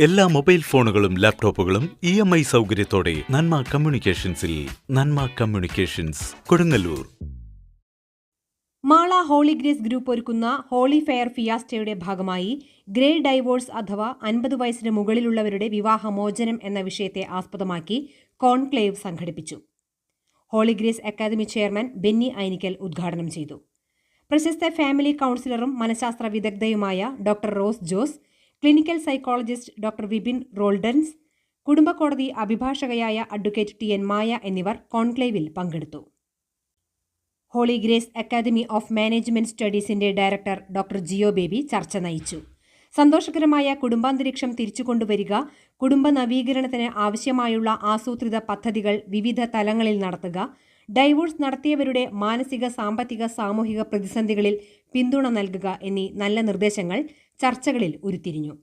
എല്ലാ മൊബൈൽ ഫോണുകളും ലാപ്ടോപ്പുകളും ഇ എം ഐ സൗകര്യത്തോടെ Nanma കമ്മ്യൂണിക്കേഷൻസിൽ Nanma communications Kodungallur. Mala holy grace group ഒരുക്കുന്ന ഹോളി ഫെയർ ഫിയാസ്റ്റയുടെ ഭാഗമായി ഗ്രേ ഡൈവോഴ്സ് അഥവാ അൻപത് വയസ്സിന് മുകളിലുള്ളവരുടെ വിവാഹമോചനം എന്ന വിഷയത്തെ ആസ്പദമാക്കി കോൺക്ലേവ് സംഘടിപ്പിച്ചു. Holy grace academy chairman Benny Ainikkal ഉദ്ഘാടനം ചെയ്തു. പ്രശസ്ത ഫാമിലി കൗൺസിലറും മനഃശാസ്ത്ര വിദഗ്ധയുമായ doctor Rose Jose clinical psychologist doctor Vipin Roldens കുടുംബക്കോടതി അഭിഭാഷകയായ അഡ്വക്കേറ്റ് ടി എൻ മായ എന്നിവർ കോൺക്ലേവിൽ പങ്കെടുത്തു. Holy grace academy of management സ്റ്റഡീസിന്റെ director doctor Jio Baby ചർച്ച നയിച്ചു. സന്തോഷകരമായ കുടുംബാന്തരീക്ഷം തിരിച്ചുകൊണ്ടുവരിക കുടുംബ നവീകരണത്തിന് ആവശ്യമായുള്ള ആസൂത്രിത പദ്ധതികൾ വിവിധ തലങ്ങളിൽ നടത്തുക ഡൈവോഴ്സ് നടത്തിയവരുടെ മാനസിക സാമ്പത്തിക സാമൂഹിക പ്രതിസന്ധികളിൽ പിന്തുണ നൽകുക എന്നീ നല്ല നിർദ്ദേശങ്ങൾ ചർച്ചകളിൽ ഉരുത്തിരിഞ്ഞു.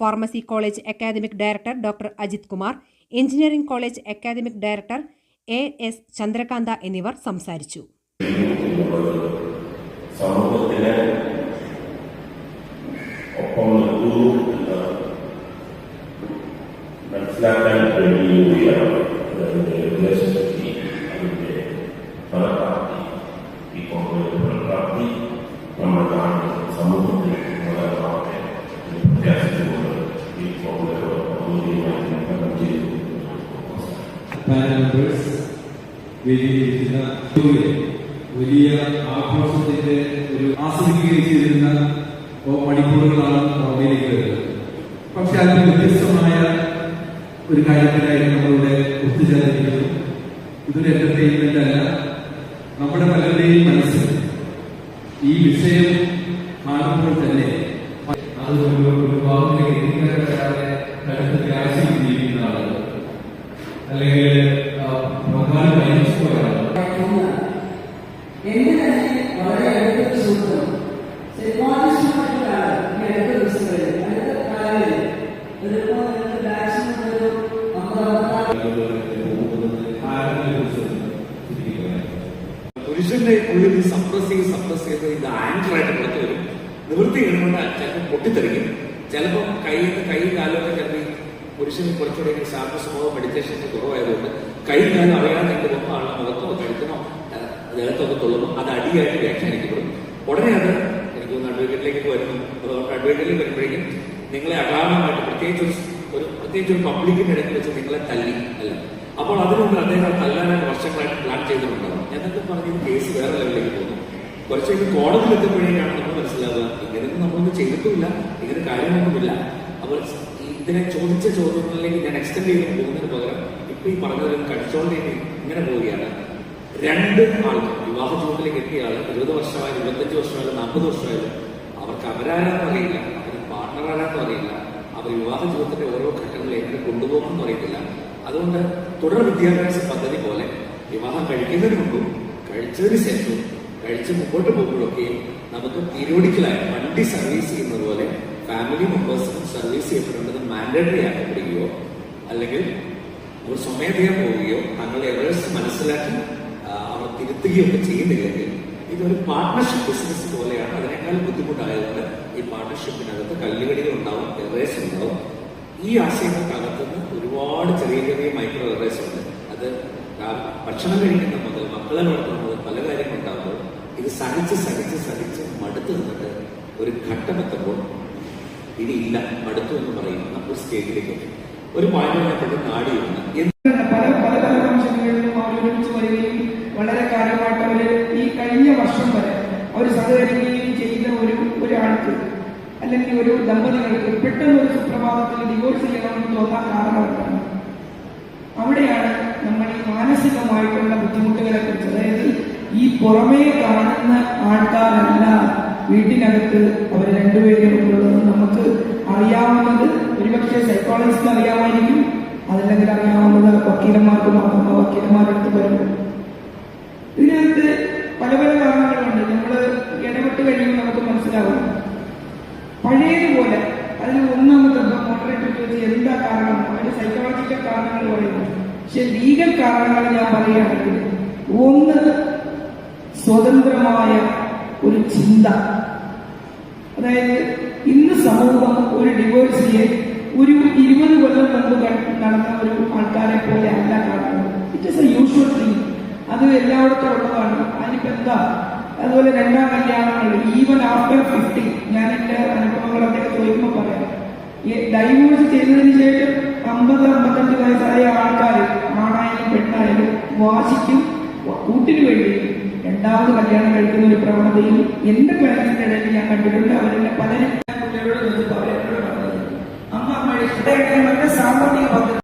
Pharmacy college academic director doctor Ajith Kumar engineering college academic director A. S. Chandrakantha എന്നിവർ സംസാരിച്ചു. ഒപ്പം മനസ്സിലാക്കാൻ കഴിയുകയാണ്. മെമ്പേഴ്സ് വേദിയിലിരിക്കുന്ന വലിയ ആഘോഷത്തിന്റെ ഒരു ആസ്വദിക്കുകയും ചെയ്തിരുന്ന മണിക്കൂറുകളാണ് ഓർമ്മയിലേക്ക് വരുന്നത്. പക്ഷെ അതിന് വ്യത്യസ്തമായ ഒരു കാര്യത്തിനായിരുന്നു നമ്മളിവിടെ ഒത്തുചേർന്നിരിക്കുന്നത് ഇതൊരു എന്റർടൈൻമെന്റ് അല്ല. നമ്മുടെ പലരുടെയും മനസ്സിൽ ഈ വിഷയം കാണുമ്പോൾ തന്നെ അല്ലെങ്കിൽ ബംഗാൾ മരിച്ചു പോയാണ് എന്റെ തന്നെ വളരെ അടുത്തൊരു സുഹൃത്തും. സിനിമാറ്റിസ്റ്റുമായിട്ടുള്ളതാണ് ഈ അടുത്ത ദിവസങ്ങളിൽ അടുത്ത കാലങ്ങളിൽ ഒരു ഡാൻസ് ഒരു പുരുഷന്റെ ഉള്ളിൽ സപ്രസ് ചെയ്ത് സപ്രസ് ചെയ്ത് ഇത് ആങ്കറായിട്ട് പുറത്തു വരും. നിവൃത്തി ഇടുകൊണ്ട് ചിലപ്പോൾ പൊട്ടിത്തെറിക്കും. ചിലപ്പോൾ കൈ കൈ കാലൊക്കെ ചിലപ്പോൾ പുരുഷന് കുറച്ചുകൂടെ ശാന്ത സ്വഭാവം മെഡിറ്റേഷൻസ് കുറവായതുകൊണ്ട് കൈ കാലം അറിയാതെ എന്റെ മുഖം ആളുടെ മുഖത്തോ കഴുത്തനോ ഏഹ്, ദേഹത്തൊക്കെ തുള്ളുമ്പോൾ അത് അടിയായിട്ട് വ്യാഖ്യാനിക്കപ്പെടും. ഉടനെ അത് എനിക്ക് തോന്നുന്നു അഡ്വക്കേറ്റിലേക്ക് വരുന്നു. അതുകൊണ്ട് അഡ്വക്കേറ്റിലേക്ക് വരുമ്പോഴേക്കും നിങ്ങളെ അകാരണമായിട്ട് പ്രത്യേകിച്ച് ഒരു- പ്രത്യേകിച്ച് ഒരു പബ്ലിക്കിന്റെ ഇടയ്ക്ക് വെച്ച് നിങ്ങളെ തല്ലി അല്ല. അപ്പോൾ അതിനുകൊണ്ട് അദ്ദേഹം തല്ലാനായിട്ട് വർഷങ്ങളായിട്ട് പ്ലാൻ ചെയ്തിട്ടുണ്ടാവും. എന്നൊക്കെ പറഞ്ഞ് കേസ് വേറെ ലെവലിലേക്ക് പോകുന്നു. കുറച്ച് കഴിഞ്ഞ് കോടതിയിൽ എത്തുമ്പോഴേക്കാണ് നമ്മൾ മനസ്സിലാവുക. ഇങ്ങനെയൊന്നും നമ്മളൊന്നും ചെയ്തിട്ടുമില്ല. ഇങ്ങനെ കാര്യമൊന്നുമില്ല അപ്പോൾ ഇതിനെ ചോദിച്ച ചോദ്യങ്ങളിലേക്ക് ഞാൻ എക്സ്റ്റെൻഡ് ചെയ്ത് പോകുന്നതിന് പകരം ഇപ്പൊ ഈ പറഞ്ഞതിലും കടിച്ചോണ്ട് ഇങ്ങനെ പോവുകയാണ്. രണ്ട് ആൾക്ക് വിവാഹ ജീവിതത്തിലേക്ക് എത്തിയ ആൾ ഇരുപത് വർഷമായാലും ഇരുപത്തഞ്ച് വർഷമായാലും നാൽപ്പത് വർഷമായാലും അവർക്ക് അവരാരാന്ന് അറിയില്ല അവർ പാർട്ണർ ആരാന്ന് അറിയില്ല അവർ വിവാഹ ജീവിതത്തിന്റെ ഓരോ ഘട്ടങ്ങളിൽ എങ്ങനെ കൊണ്ടുപോകുമെന്ന് അറിയത്തില്ല. അതുകൊണ്ട് തുടർ വിദ്യാഭ്യാസ പദ്ധതി പോലെ വിവാഹം കഴിക്കുന്നതിന് മുമ്പും കഴിച്ചതിന് ശേഷവും കഴിച്ച് മുമ്പോട്ട് പോകുമ്പോഴൊക്കെയും നമുക്ക് പീരിയോഡിക്കലായി വണ്ടി സർവീസ് ചെയ്യുന്നത് പോലെ ഫാമിലി മെമ്പേഴ്സിനും സർവീസ് ചെയ്യപ്പെടേണ്ടത് മാൻഡേറ്ററി ആക്കപ്പെടുകയോ അല്ലെങ്കിൽ അവർ സ്വമേധയാ പോവുകയോ തങ്ങളുടെ എവേഴ്സ് മനസ്സിലാക്കി അവർ തിരുത്തുകയോ ഒക്കെ ചെയ്യുന്നില്ലെങ്കിൽ ഇതൊരു പാർട്ട്ണർഷിപ്പ് ബിസിനസ് പോലെയാണ്. അതിനേക്കാൾ ബുദ്ധിമുട്ടായതുകൊണ്ട് ഈ പാർട്ട്ണർഷിപ്പിനകത്ത് കല്ലുകടികൾ ഉണ്ടാവും എറേസ് ഉണ്ടാവും. ഈ ആശയങ്ങൾക്കകത്ത് നിന്ന് ഒരുപാട് ചെറിയ ചെറിയ മൈക്രോ എറേസ് ഉണ്ട്. അത് ഭക്ഷണം കഴിക്കുന്ന മുതൽ മക്കളെ വളർത്തുന്ന മുതൽ പല കാര്യങ്ങളുണ്ടാകുമ്പോൾ ഇത് സഹിച്ച് സഹിച്ച് സഹിച്ച് മടുത്ത് നിന്നിട്ട് ഒരു ഘട്ടമെത്തുമ്പോൾ ഇനിയില്ല മടുത്തു എന്ന് പറയുന്ന. ഒരു സ്റ്റേജിലേക്ക് ഒരു പായപ്പെട്ട നാടിയുണ്ട്. പല പല പല ഫംഗ്ഷനുകളിലും അവർ ഒരുമിച്ച് വളരെ കാര്യമായിട്ട് അവർ ഈ കഴിഞ്ഞ വർഷം വരെ അവർ സഹകരിക്കുകയും ചെയ്ത ഒരു ഒരാൾക്ക് അല്ലെങ്കിൽ ഒരു ദമ്പതികൾക്ക് പെട്ടെന്ന് ഒരു സുപ്രഭാതത്തിൽ ഡിവോഴ്സ് ചെയ്യണമെന്ന് തോന്നാൻ കാരണമാണ് അവിടെയാണ് നമ്മൾ ഈ മാനസികമായിട്ടുള്ള ബുദ്ധിമുട്ടുകളെ കുറിച്ച് അതായത് ഈ പുറമേ കാണുന്ന ആൾക്കാരല്ല. വീട്ടിനകത്ത് അവർ രണ്ടുപേരും ഉള്ളത് നമുക്ക് അറിയാവുന്നത് ഒരുപക്ഷെ സൈക്കോളജിസ്റ്റ് അറിയാമായിരിക്കും. അതല്ലെങ്കിൽ അറിയാവുന്നത് വക്കീലന്മാർക്ക് മാത്രം വക്കീലന്മാരെടുത്ത് വരും. ഇതിനകത്ത് പല പല കാരണങ്ങളുണ്ട്. നമ്മൾ ഇടപെട്ട് കഴിയുമ്പോൾ നമുക്ക് മനസ്സിലാവും പഴയതുപോലെ അതിൽ ഒന്നാമത്തെ മോഡറേറ്റർ ചോദിച്ച് എന്താ കാരണം അതിന് സൈക്കോളജിക്കൽ കാരണങ്ങൾ പറയുന്നു. പക്ഷെ ലീഗൽ കാരണങ്ങൾ ഞാൻ പറയുകയാണെങ്കിൽ ഒന്ന് സ്വതന്ത്രമായ ഒരു ചിന്ത. അതായത് ഇന്ന് സമൂഹം ഒരു ഡിവോഴ്സിയെ ഒരു ഇരുപത് കൊല്ലം മുമ്പ് നടന്ന ഒരു ആൾക്കാരെ പോലെ അല്ല കാണുന്നത്. It is a usual thing അത് എല്ലായിടത്തും ഉള്ളതാണ് അതിനിപ്പോ എന്താ? അതുപോലെ രണ്ടാം കല്യാണങ്ങൾ ഈവൻ ആഫ്റ്റർ ഫിഫ്റ്റി ഞാൻ എന്റെ അനുഭവങ്ങളൊക്കെ ചോദിക്കുമ്പോൾ പറയാം. ഡൈവോഴ്സ് ചെയ്തതിന് ശേഷം അമ്പത് അമ്പത്തഞ്ച് വയസ്സായ ആൾക്കാർ ആണായാലും പെണ്ണായാലും വാശിക്കും കൂട്ടിന് വേണ്ടി രണ്ടാമത് കല്യാണം കഴിക്കുന്ന ഒരു പ്രവണതയും എന്റെ പേരൻസിന്റെ ഇടയിൽ ഞാൻ കണ്ടിട്ടുണ്ട്. അവരെന്നെ പലരും കുട്ടികളോട് ചോദിച്ചപ്പോൾ അമ്മ അമ്മയുടെ സാമ്പത്തിക പദ്ധതി